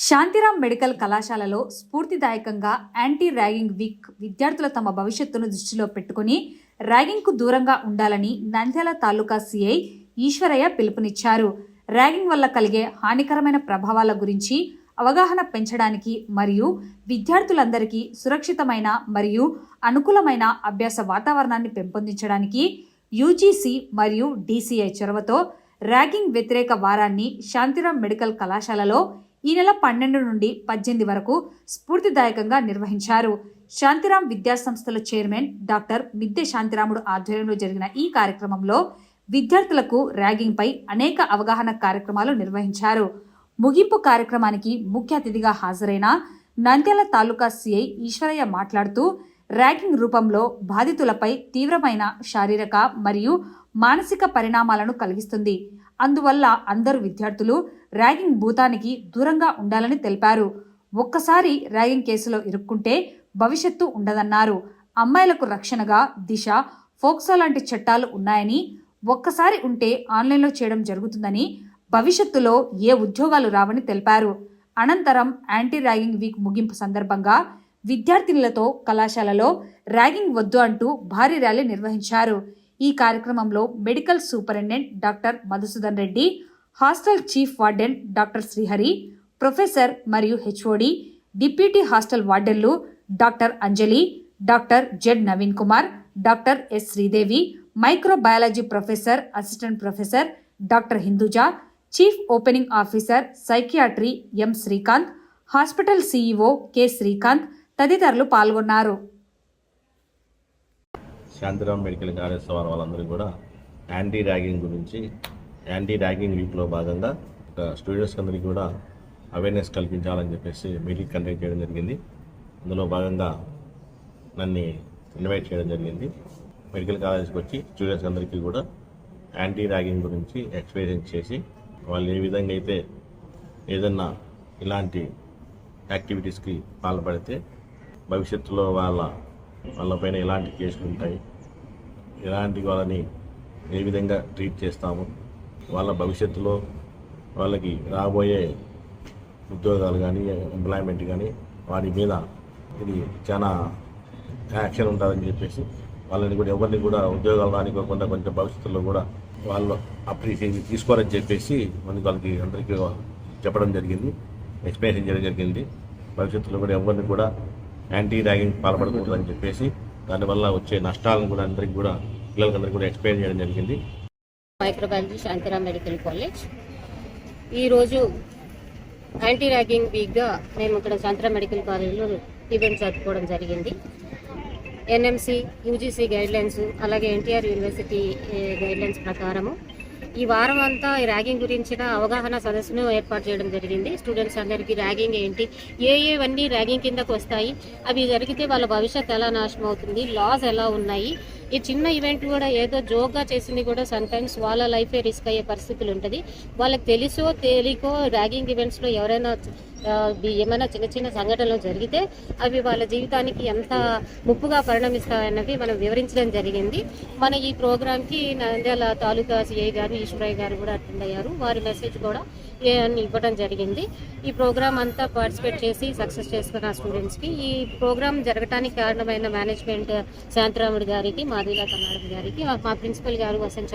Shantiram medical కళాశాలలో స్ఫూర్తిదాయకంగా anti ragging week విద్యార్థులు తమ భవిష్యత్తును దృష్టిలో పెట్టుకుని ర్యాగింగ్కు దూరంగా ఉండాలని నంద్యాల తాలూకా సిఐ ఈశ్వరయ్య పిలుపునిచ్చారు. ర్యాగింగ్ వల్ల కలిగే హానికరమైన ప్రభావాల గురించి అవగాహన పెంచడానికి మరియు విద్యార్థులందరికీ సురక్షితమైన మరియు అనుకూలమైన అభ్యాస వాతావరణాన్ని పెంపొందించడానికి యూజీసీ మరియు డీసీఐ చొరవతో ర్యాగింగ్ వ్యతిరేక వారాన్ని శాంతిరామ్ మెడికల్ కళాశాలలో ఈ నెల పన్నెండు నుండి పద్దెనిమిది వరకు స్ఫూర్తిదాయకంగా నిర్వహించారు. శాంతిరామ్ విద్యాసంస్థల చైర్మన్ డాక్టర్ మిద్దె శాంతిరాముడు ఆధ్వర్యంలో జరిగిన ఈ కార్యక్రమంలో విద్యార్థులకు ర్యాగింగ్పై అనేక అవగాహన కార్యక్రమాలు నిర్వహించారు. ముగింపు కార్యక్రమానికి ముఖ్య అతిథిగా హాజరైన నంద్యాల తాలూకా సిఐ ఈశ్వరయ్య మాట్లాడుతూ ర్యాగింగ్ రూపంలో బాధితులపై తీవ్రమైన శారీరక మరియు మానసిక పరిణామాలను కలిగిస్తుంది. అందువల్ల అందరు విద్యార్థులు ర్యాగింగ్ భూతానికి దూరంగా ఉండాలని తెలిపారు. ఒక్కసారి ర్యాగింగ్ కేసులో ఇరుక్కుంటే భవిష్యత్తు ఉండదన్నారు. అమ్మాయిలకు రక్షణగా దిశ ఫోక్సో లాంటి చట్టాలు ఉన్నాయని ఒక్కసారి ఉంటే ఆన్లైన్లో చేయడం జరుగుతుందని భవిష్యత్తులో ఏ ఉద్యోగాలు రావని తెలిపారు. అనంతరం యాంటీ ర్యాగింగ్ వీక్ ముగింపు సందర్భంగా విద్యార్థినులతో కళాశాలలో ర్యాగింగ్ వద్దు అంటూ భారీ ర్యాలీ నిర్వహించారు. ఈ కార్యక్రమంలో medical superintendent doctor Madhusudan Reddy hostel chief warden doctor Srihari professor మరియు HOD deputy hostel వార్డెన్లు doctor Anjali doctor Z Naveen Kumar doctor S Sridevi microbiology professor assistant professor doctor Hinduja chief opening officer psychiatry M Srikanth hospital CEO K Srikanth తదితరులు పాల్గొన్నారు. Shantiram medical college వారి వాళ్ళందరూ కూడా anti ragging గురించి anti ragging వీక్లో భాగంగా ఒక students అందరికీ కూడా అవేర్నెస్ కల్పించాలని చెప్పేసి మీటింగ్ కండక్ట్ చేయడం జరిగింది. అందులో భాగంగా నన్ను ఇన్వైట్ చేయడం జరిగింది. మెడికల్ కాలేజ్కి వచ్చి స్టూడెంట్స్ అందరికీ కూడా యాంటీ ర్యాగింగ్ గురించి ఎక్స్పీరియన్స్ చేసి వాళ్ళు ఏ విధంగా అయితే ఏదన్నా ఇలాంటి యాక్టివిటీస్కి పాల్పడితే భవిష్యత్తులో వాళ్ళ వాళ్ళపైన ఎలాంటి కేసులు ఉంటాయి? ఎలాంటి వాళ్ళని ఏ విధంగా ట్రీట్ చేస్తాము? వాళ్ళ భవిష్యత్తులో వాళ్ళకి రాబోయే ఉద్యోగాలు కానీ ఎంప్లాయ్మెంట్ కానీ వాటి మీద ఇది చాలా యాక్షన్ ఉంటుందని చెప్పేసి వాళ్ళని కూడా ఎవరిని కూడా ఉద్యోగాలు రానికోకుండా కొంచెం భవిష్యత్తులో కూడా వాళ్ళు అప్రిషియేట్ తీసుకోవాలని చెప్పేసి మనకి వాళ్ళకి అందరికీ చెప్పడం జరిగింది ఎక్స్ప్లెయిన్ చేయడం జరిగింది. భవిష్యత్తులో కూడా ఎవరిని కూడా యాంటీ ర్యాగింగ్ పాల్పడకూడదని చెప్పేసి దానివల్ల వచ్చే నష్టాలను కూడా అందరికి కూడా పిల్లలకందరికీ కూడా ఎక్స్ప్లెయిన్ చేయడం జరిగింది. Microbiology Shantiram medical college. ఈరోజు యాంటీ ర్యాగింగ్ వీక్గా మేము ఇక్కడ శాంతిరామ్ మెడికల్ కాలేజ్లో ఈవెంట్ జరుపుకోవడం జరిగింది. ఎన్ఎంసి యూజీసీ గైడ్లైన్స్ అలాగే ఎన్టీఆర్ యూనివర్సిటీ గైడ్లైన్స్ ప్రకారము ఈ వారం అంతా ఈ ర్యాగింగ్ గురించిన అవగాహన సదస్సును ఏర్పాటు చేయడం జరిగింది. స్టూడెంట్స్ అందరికీ ర్యాగింగ్ ఏంటి ఏ ఏవన్నీ ర్యాగింగ్ కిందకు వస్తాయి అవి జరిగితే వాళ్ళ భవిష్యత్ ఎలా నాశనం అవుతుంది లాస్ ఎలా ఉన్నాయి ఈ చిన్న ఈవెంట్ కూడా ఏదో జోక్గా చేసింది కూడా సమ్టైమ్స్ వాళ్ళ లైఫే రిస్క్ అయ్యే పరిస్థితులు ఉంటుంది. వాళ్ళకి తెలుసో తేలికో ర్యాగింగ్ ఈవెంట్స్లో ఎవరైనా ఏమైనా చిన్న చిన్న సంఘటనలు జరిగితే అవి వాళ్ళ జీవితానికి ఎంత ముప్పుగా పరిణమిస్తాయన్నవి మనం వివరించడం జరిగింది. మన ఈ ప్రోగ్రామ్కి నంద్యాల తాలూకా సిఐ గారు ఈశ్వరయ్య గారు కూడా అటెండ్ అయ్యారు. వారి మెసేజ్ కూడా ఏ అని ఇవ్వడం జరిగింది. ఈ ప్రోగ్రామ్ అంతా పార్టిసిపేట్ చేసి సక్సెస్ చేసుకున్న స్టూడెంట్స్కి ఈ ప్రోగ్రామ్ జరగడానికి కారణమైన మేనేజ్మెంట్ శాంతరాముడి గారికి మాధులా కర్ణాటక గారికి మా ప్రిన్సిపల్ గారు వసంత